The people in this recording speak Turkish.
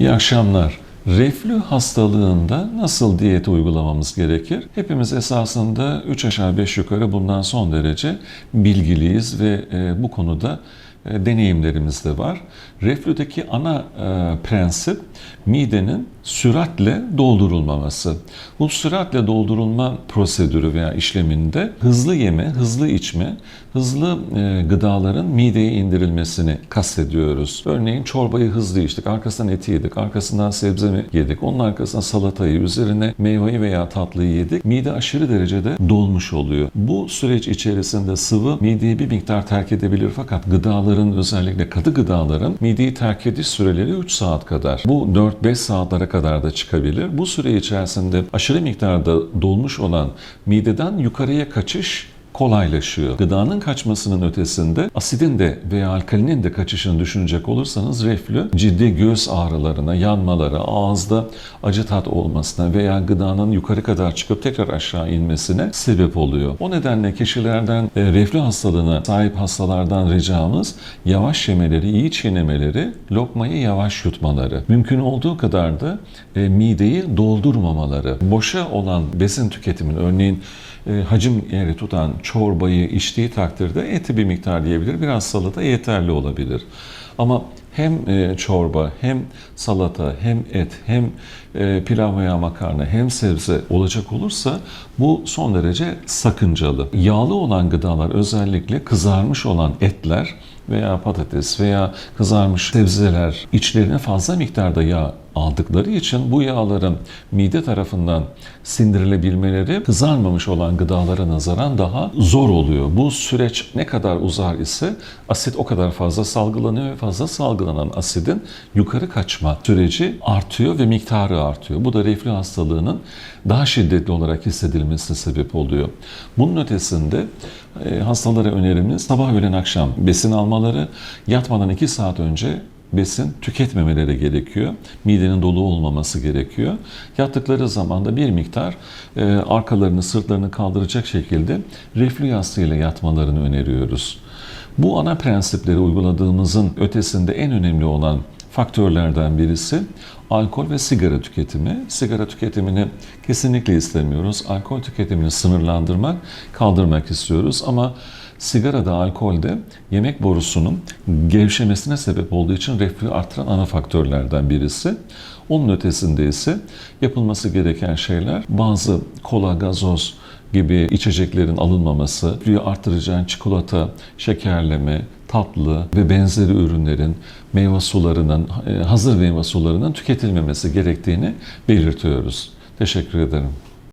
İyi akşamlar. Reflü hastalığında nasıl diyet uygulamamız gerekir? Hepimiz esasında 3 aşağı 5 yukarı bundan son derece bilgiliyiz ve e, bu konuda e, deneyimlerimiz de var. Reflüdeki ana e, prensip midenin süratle doldurulmaması. Bu süratle doldurulma prosedürü veya işleminde hızlı yeme, hızlı içme, hızlı e, gıdaların mideye indirilmesini kastediyoruz. Örneğin çorbayı hızlı içtik, arkasından eti yedik, arkasından sebze yedik, onun arkasından salatayı, üzerine meyveyi veya tatlıyı yedik. Mide aşırı derecede dolmuş oluyor. Bu süreç içerisinde sıvı mideyi bir miktar terk edebilir fakat gıdaların özellikle katı gıdaların mideyi terk ediş süreleri 3 saat kadar. Bu 4-5 saatlere kadar da çıkabilir. Bu süre içerisinde aşırı miktarda dolmuş olan mideden yukarıya kaçış kolaylaşıyor. Gıdanın kaçmasının ötesinde asidin de veya alkalinin de kaçışını düşünecek olursanız reflü ciddi göğüs ağrılarına, yanmalara, ağızda acı tat olmasına veya gıdanın yukarı kadar çıkıp tekrar aşağı inmesine sebep oluyor. O nedenle kişilerden e, reflü hastalığına sahip hastalardan ricamız yavaş yemeleri, iyi çiğnemeleri, lokmayı yavaş yutmaları. Mümkün olduğu kadar da e, mideyi doldurmamaları. Boşa olan besin tüketimin örneğin hacim yeri tutan çorbayı içtiği takdirde eti bir miktar yiyebilir. Biraz salata yeterli olabilir. Ama hem e, çorba, hem salata, hem et, hem e, pilav veya makarna, hem sebze olacak olursa bu son derece sakıncalı. Yağlı olan gıdalar özellikle kızarmış olan etler veya patates veya kızarmış sebzeler içlerine fazla miktarda yağ aldıkları için bu yağların mide tarafından sindirilebilmeleri kızarmamış olan gıdalara nazaran daha zor oluyor. Bu süreç ne kadar uzar ise asit o kadar fazla salgılanıyor ve fazla salgılanan asidin yukarı kaçma süreci artıyor ve miktarı artıyor. Bu da reflü hastalığının daha şiddetli olarak hissedilmesine sebep oluyor. Bunun ötesinde e, hastalara önerimiz sabah öğlen akşam besin almaları, yatmadan 2 saat önce besin tüketmemeleri gerekiyor. Midenin dolu olmaması gerekiyor. Yattıkları zaman da bir miktar e, arkalarını, sırtlarını kaldıracak şekilde reflü yastığıyla yatmalarını öneriyoruz. Bu ana prensipleri uyguladığımızın ötesinde en önemli olan faktörlerden birisi alkol ve sigara tüketimi. Sigara tüketimini kesinlikle istemiyoruz. Alkol tüketimini sınırlandırmak, kaldırmak istiyoruz ama sigara da alkol de yemek borusunun gevşemesine sebep olduğu için reflü artıran ana faktörlerden birisi. Onun ötesinde ise yapılması gereken şeyler bazı kola, gazoz, gibi içeceklerin alınmaması, reflüyü artıracağın çikolata, şekerleme, tatlı ve benzeri ürünlerin meyve sularının, hazır meyve sularının tüketilmemesi gerektiğini belirtiyoruz. Teşekkür ederim.